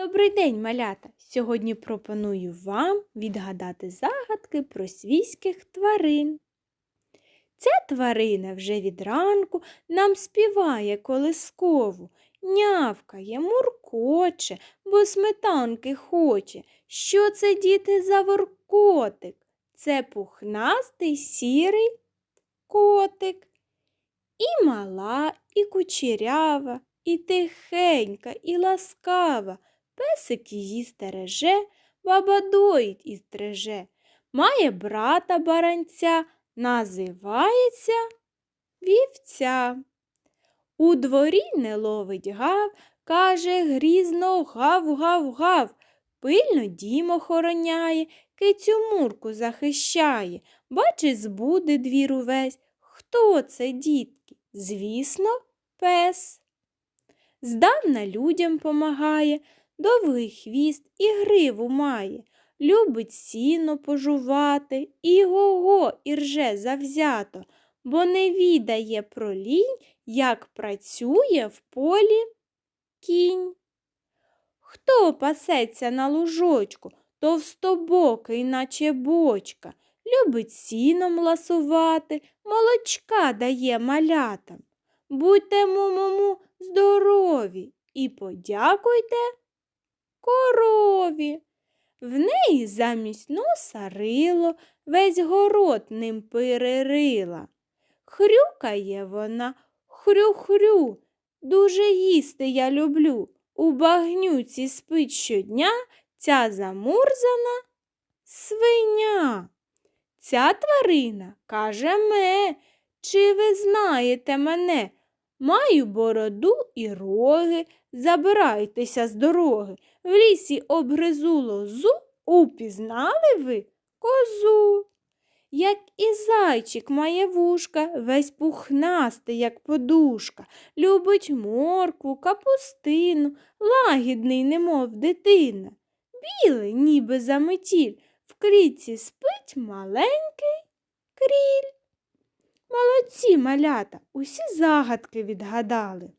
Добрий день, малята! Сьогодні пропоную вам відгадати загадки про свійських тварин. Ця тварина вже від ранку нам співає колискову, нявкає, муркоче, бо сметанки хоче. Що це, діти, за воркотик? Це пухнастий сірий котик. І мала, і кучерява, і тихенька, і ласкава. Песик її стереже, баба доїть і стреже. Має брата баранця, називається вівця. У дворі не ловить гав, каже грізно гав-гав-гав. Пильно дім охороняє, кицю мурку захищає. Бачить, збуде двір увесь. Хто це, дітки? Звісно, пес. Здавна людям помагає, довгий хвіст і гриву має, любить сіно пожувати, і го-го і рже завзято, бо не відає про лінь, як працює в полі кінь. Хто пасеться на лужочку, товстобокий, наче бочка, любить сіном ласувати, молочка дає малятам. Будьте му-му-му здорові і подякуйте корові. В неї замість носа рило, весь город ним перерила. Хрюкає вона, хрю-хрю, дуже їсти я люблю. У багнюці спить щодня ця замурзана свиня. Ця тварина каже ме, чи ви знаєте мене? Маю бороду і роги, забирайтеся з дороги. В лісі обгризу лозу, упізнали ви козу. Як і зайчик має вушка, весь пухнастий, як подушка, любить моркву, капустину, лагідний, немов дитина. Білий, ніби заметіль, в клітці спить маленький кріль. Ці малята, усі загадки відгадали.